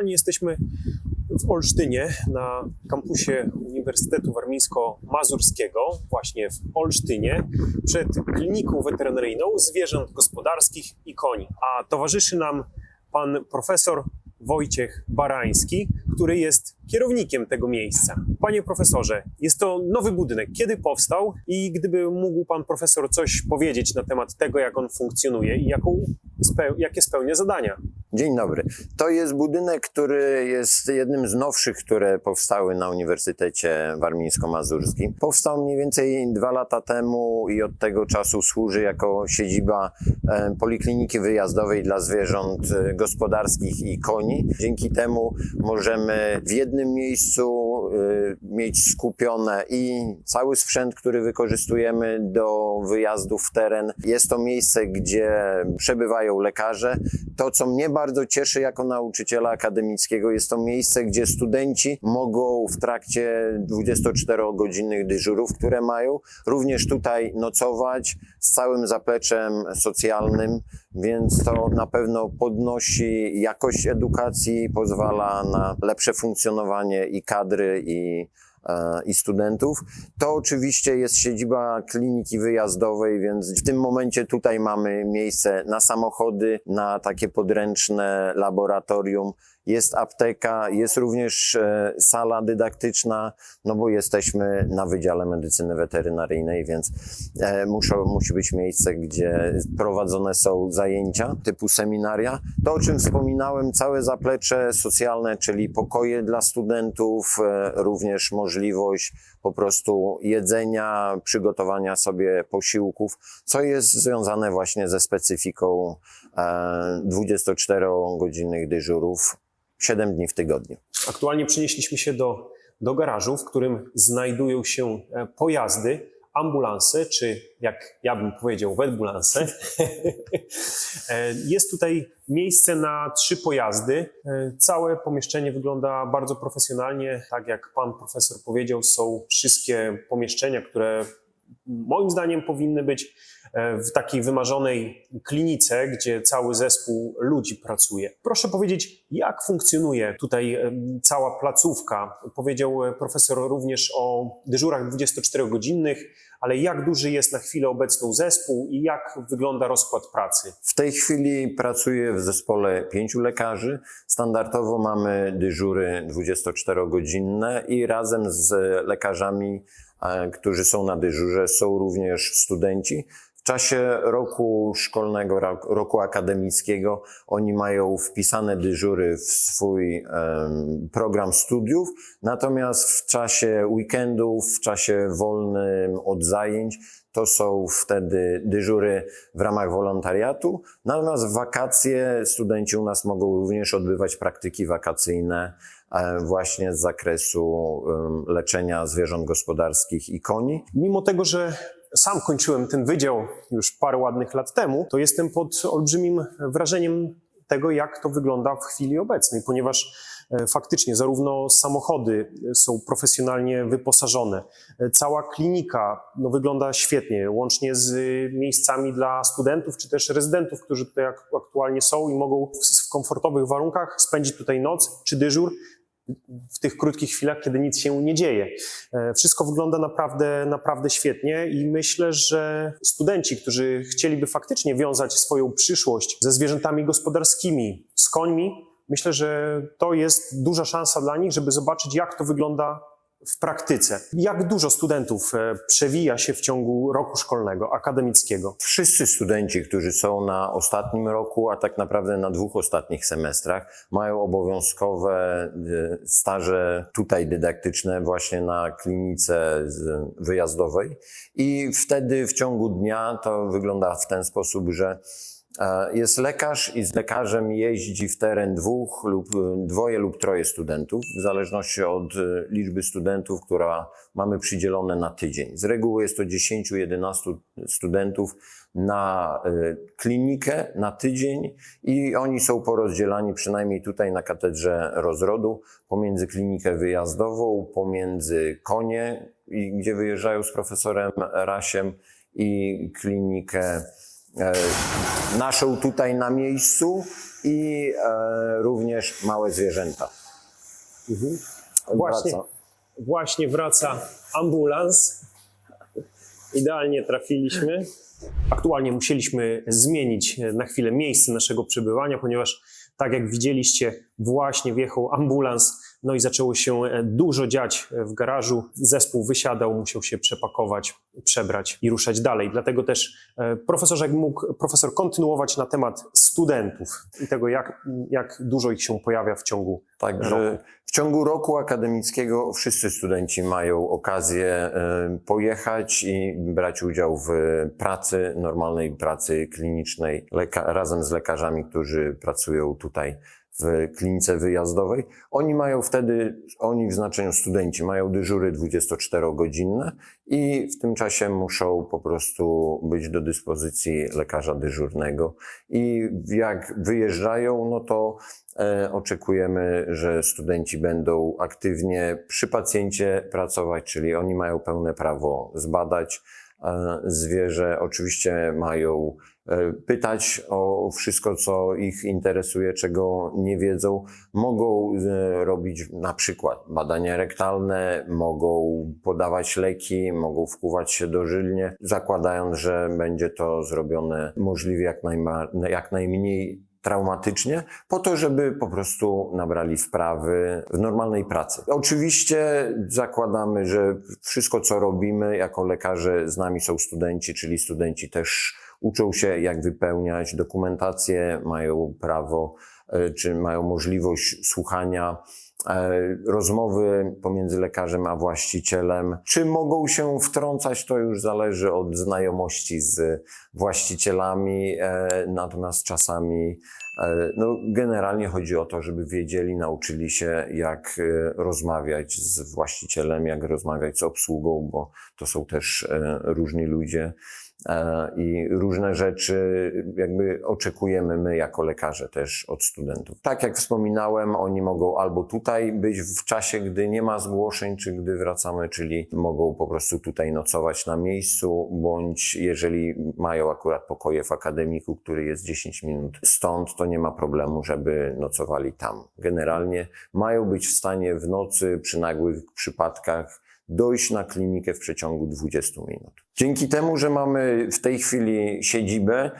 Aktualnie jesteśmy w Olsztynie na kampusie Uniwersytetu Warmińsko-Mazurskiego, właśnie w Olsztynie, przed kliniką weterynaryjną zwierząt gospodarskich i koni. A towarzyszy nam pan profesor Wojciech Barański, który jest kierownikiem tego miejsca. Panie profesorze, jest to nowy budynek. Kiedy powstał i gdyby mógł pan profesor coś powiedzieć na temat tego, jak on funkcjonuje i jaką, jakie spełnia zadania? Dzień dobry. To jest budynek, który jest jednym z nowszych, które powstały na Uniwersytecie Warmińsko-Mazurskim. Powstał mniej więcej dwa lata temu i od tego czasu służy jako siedziba e, Polikliniki Wyjazdowej dla zwierząt e, gospodarskich i koni. Dzięki temu możemy w jednym miejscu mieć skupione i cały sprzęt, który wykorzystujemy do wyjazdów w teren. Jest to miejsce, gdzie przebywają lekarze. To, co mnie bardzo cieszy jako nauczyciela akademickiego, jest to miejsce, gdzie studenci mogą w trakcie 24-godzinnych dyżurów, które mają, również tutaj nocować z całym zapleczem socjalnym, więc to na pewno podnosi jakość edukacji, pozwala na lepsze funkcjonowanie i kadry, i e, i studentów. To oczywiście jest siedziba kliniki wyjazdowej, więc w tym momencie tutaj mamy miejsce na samochody, na takie podręczne laboratorium. Jest apteka, jest również e, sala dydaktyczna, no bo jesteśmy na Wydziale Medycyny Weterynaryjnej, więc e, muszą, musi być miejsce, gdzie prowadzone są zajęcia typu seminaria. To, o czym wspominałem, całe zaplecze socjalne, czyli pokoje dla studentów, e, również możliwość po prostu jedzenia, przygotowania sobie posiłków, co jest związane właśnie ze specyfiką e, 24-godzinnych dyżurów 7 dni w tygodniu. Aktualnie przenieśliśmy się do, do garażu, w którym znajdują się e, pojazdy, ambulanse, czy jak ja bym powiedział, wetbulanse. E, Jest tutaj miejsce na trzy pojazdy. E, Całe pomieszczenie wygląda bardzo profesjonalnie. Tak jak pan profesor powiedział, są wszystkie pomieszczenia, które moim zdaniem powinny być w takiej wymarzonej klinice, gdzie cały zespół ludzi pracuje. Proszę powiedzieć, jak funkcjonuje tutaj em, cała placówka? Powiedział e, profesor również o dyżurach 24-godzinnych, ale jak duży jest na chwilę obecną zespół i jak wygląda rozkład pracy? W tej chwili pracuję w zespole pięciu lekarzy. Standardowo mamy dyżury 24-godzinne i razem z lekarzami, e, którzy są na dyżurze, są również studenci. W czasie roku szkolnego, ro- roku akademickiego, oni mają wpisane dyżury w swój program studiów, natomiast w czasie weekendów, w czasie wolnym od zajęć, to są wtedy dyżury w ramach wolontariatu. Natomiast w wakacje studenci u nas mogą również odbywać praktyki wakacyjne e, właśnie z zakresu leczenia zwierząt gospodarskich i koni. Mimo tego, że sam kończyłem ten wydział już parę ładnych lat temu, to jestem pod olbrzymim wrażeniem tego, jak to wygląda w chwili obecnej, ponieważ e, faktycznie zarówno samochody są profesjonalnie wyposażone, e, cała klinika no, wygląda świetnie, łącznie z e, miejscami dla studentów czy też rezydentów, którzy tutaj ak- aktualnie są i mogą w komfortowych warunkach spędzić tutaj noc czy dyżur w tych krótkich chwilach, kiedy nic się nie dzieje. E, Wszystko wygląda naprawdę, naprawdę świetnie i myślę, że studenci, którzy chcieliby faktycznie wiązać swoją przyszłość ze zwierzętami gospodarskimi, z końmi, myślę, że to jest duża szansa dla nich, żeby zobaczyć, jak to wygląda w praktyce. Jak dużo studentów e, przewija się w ciągu roku szkolnego, akademickiego? Wszyscy studenci, którzy są na ostatnim roku, a tak naprawdę na dwóch ostatnich semestrach, mają obowiązkowe y, staże tutaj dydaktyczne właśnie na klinice wyjazdowej i wtedy w ciągu dnia to wygląda w ten sposób, że e, jest lekarz i z lekarzem jeździ w teren dwóch lub dwoje lub troje studentów, w zależności od e, liczby studentów, która mamy przydzielone na tydzień. Z reguły jest to 10-11 studentów na e, klinikę na tydzień i oni są porozdzielani przynajmniej tutaj na katedrze rozrodu pomiędzy klinikę wyjazdową, pomiędzy konie, gdzie wyjeżdżają z profesorem Rasiem i klinikę e, naszą tutaj na miejscu i e, również małe zwierzęta. Właśnie, Wraca. właśnie wraca ambulans. Idealnie trafiliśmy. Aktualnie musieliśmy zmienić na chwilę miejsce naszego przebywania, ponieważ tak jak widzieliście, właśnie wjechał ambulans, no i zaczęło się dużo dziać w garażu. Zespół wysiadał, musiał się przepakować, przebrać i ruszać dalej. Dlatego też e, profesorze mógł profesor kontynuować na temat studentów i tego, jak, jak dużo ich się pojawia w ciągu Także roku. w ciągu roku akademickiego wszyscy studenci mają okazję e, pojechać i brać udział w pracy, normalnej pracy klinicznej, razem z lekarzami, którzy pracują tutaj w klinice wyjazdowej. Oni mają wtedy, oni w znaczeniu studenci, mają dyżury 24-godzinne i w tym czasie muszą po prostu być do dyspozycji lekarza dyżurnego. I jak wyjeżdżają, no to E, Oczekujemy, że studenci będą aktywnie przy pacjencie pracować, czyli oni mają pełne prawo zbadać zwierzę. Oczywiście mają e, pytać o wszystko, co ich interesuje, czego nie wiedzą. Mogą e, robić na przykład badania rektalne, mogą podawać leki, mogą wkuwać się dożylnie, zakładając, że będzie to zrobione możliwie jak, najma- jak najmniej traumatycznie, po to, żeby po prostu nabrali wprawy w normalnej pracy. Oczywiście zakładamy, że wszystko, co robimy jako lekarze, z nami są studenci, czyli studenci też uczą się, jak wypełniać dokumentację, mają prawo, e, czy mają możliwość słuchania e, rozmowy pomiędzy lekarzem a właścicielem. Czy mogą się wtrącać, to już zależy od znajomości z właścicielami, e, natomiast czasami no, generalnie chodzi o to, żeby wiedzieli, nauczyli się, jak rozmawiać z właścicielem, jak rozmawiać z obsługą, bo to są też różni ludzie i różne rzeczy jakby oczekujemy my jako lekarze też od studentów. Tak jak wspominałem, oni mogą albo tutaj być w czasie, gdy nie ma zgłoszeń, czy gdy wracamy, czyli mogą po prostu tutaj nocować na miejscu, bądź jeżeli mają akurat pokoje w akademiku, który jest 10 minut stąd, to nie ma problemu, żeby nocowali tam. Generalnie mają być w stanie w nocy przy nagłych przypadkach dojść na klinikę w przeciągu 20 minut. Dzięki temu, że mamy w tej chwili siedzibę,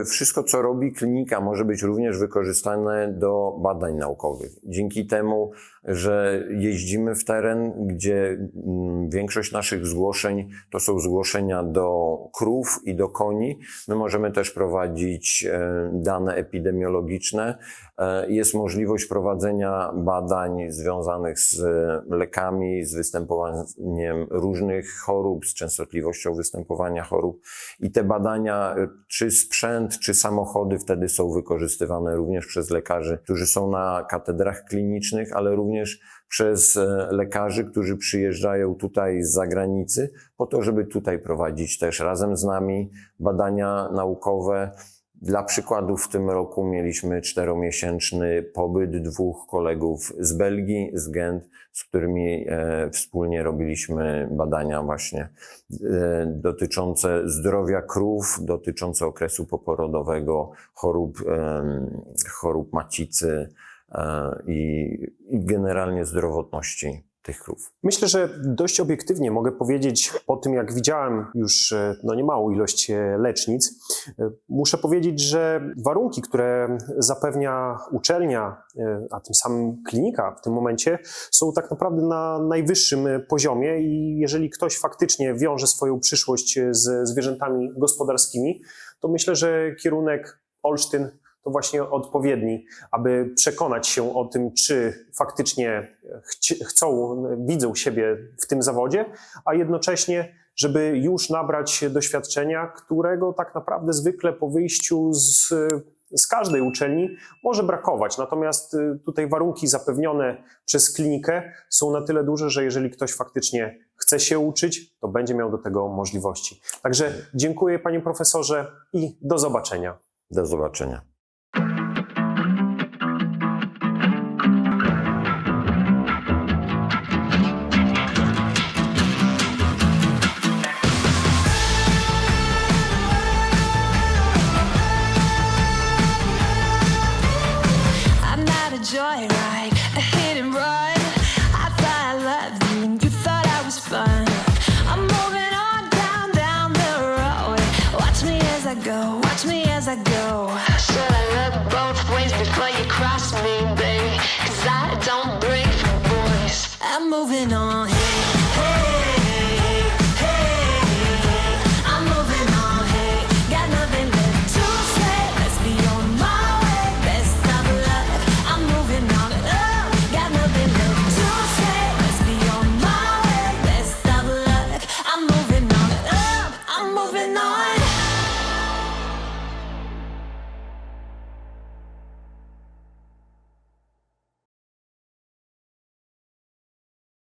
y, wszystko co robi klinika może być również wykorzystane do badań naukowych. Dzięki temu, że jeździmy w teren, gdzie mm, większość naszych zgłoszeń to są zgłoszenia do krów i do koni, my możemy też prowadzić e, dane epidemiologiczne. E, Jest możliwość prowadzenia badań związanych z lekami, z występowaniem różnych chorób, z częstotliwością występowania chorób. I te badania, e, czy sprzęt, czy samochody wtedy są wykorzystywane również przez lekarzy, którzy są na katedrach klinicznych, ale również przez e, lekarzy, którzy przyjeżdżają tutaj z zagranicy, po to, żeby tutaj prowadzić też razem z nami badania naukowe. Dla przykładu w tym roku mieliśmy czteromiesięczny pobyt dwóch kolegów z Belgii, z Gent, z którymi e, wspólnie robiliśmy badania właśnie e, dotyczące zdrowia krów, dotyczące okresu poporodowego, chorób, em, chorób macicy e, i generalnie zdrowotności tych krów. Myślę, że dość obiektywnie mogę powiedzieć, po tym jak widziałem już e, no, niemałą ilość e, lecznic, e, muszę powiedzieć, że warunki, które zapewnia uczelnia, a tym samym klinika w tym momencie, są tak naprawdę na najwyższym poziomie i jeżeli ktoś faktycznie wiąże swoją przyszłość z zwierzętami gospodarskimi, to myślę, że kierunek Olsztyn to właśnie odpowiedni, aby przekonać się o tym, czy faktycznie chcą, widzą siebie w tym zawodzie, a jednocześnie, żeby już nabrać doświadczenia, którego tak naprawdę zwykle po wyjściu z, z każdej uczelni może brakować. Natomiast y, tutaj warunki zapewnione przez klinikę są na tyle duże, że jeżeli ktoś faktycznie chce się uczyć, to będzie miał do tego możliwości. Także dziękuję panie profesorze i do zobaczenia. Do zobaczenia. Go. Watch me as I go. Should I look both ways before you cross me, baby? Cause I don't break for boys. I'm moving on.